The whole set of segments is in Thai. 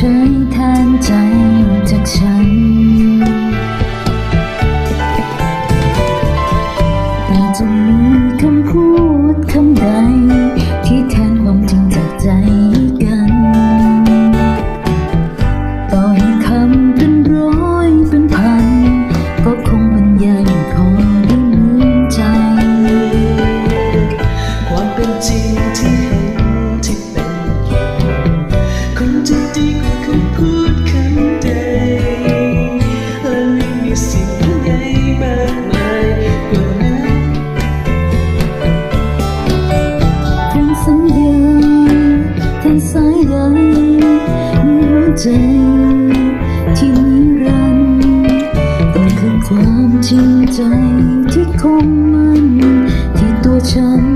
ช่วยแานใจจากฉันแต่จะมีคำพูดคำใดที่แท กันสายใยหัวใจที่นิรันต้องคือความจริงใจที่คงมันที่ตัวฉัน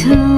too